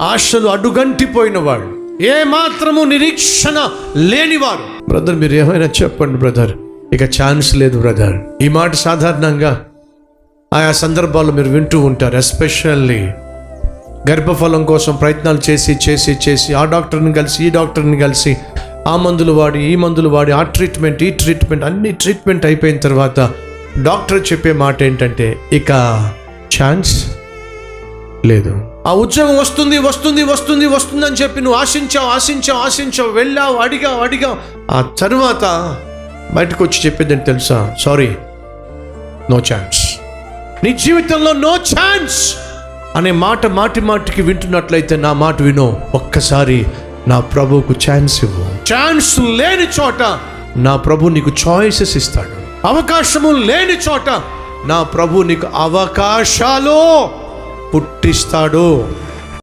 ఆశలు అడుగంటిపోయిన వాళ్ళు ఏ మాత్రము నిరీక్షణ లేనివారు బ్రదర్ మీరు ఏమైనా చెప్పండి బ్రదర్. ఇక ఛాన్స్ లేదు బ్రదర్. ఈ మాట సాధారణంగా ఆయా సందర్భాల్లో మీరు వింటూ ఉంటారు ఎస్పెషల్లీ గర్భఫలం కోసం ప్రయత్నాలు చేసి చేసి చేసి ఆ డాక్టర్ని కలిసి ఈ డాక్టర్ని కలిసి ఆ మందులు వాడి ఈ మందులు వాడి ఆ ట్రీట్మెంట్ ఈ ట్రీట్మెంట్ అన్ని ట్రీట్మెంట్ అయిపోయిన తర్వాత డాక్టర్ చెప్పే మాట ఏంటంటే ఇక ఛాన్స్ లేదు. ఆ ఉద్యోగం వస్తుంది వస్తుంది వస్తుంది వస్తుంది అని చెప్పి నువ్వు ఆశించావు ఆశించావు ఆశించావు వెళ్ళావు అడిగావు అడిగావు. ఆ తర్వాత బయటకు వచ్చి చెప్పేది ఏంటి తెలుసా? సారీ నో ఛాన్స్ నీ జీవితంలో నో ఛాన్స్ అనే మాట మాటి మాటికి వింటున్నట్లయితే నా మాట వినో. ఒక్కసారి నా ప్రభువుకు ఛాన్స్ ఇవ్వు. ఛాన్స్ లేని చోట నా ప్రభు నీకు చాయిసెస్ ఇస్తాడు. అవకాశము లేని చోట నా ప్రభు నీకు అవకాశాలు పుట్టిస్తాడు.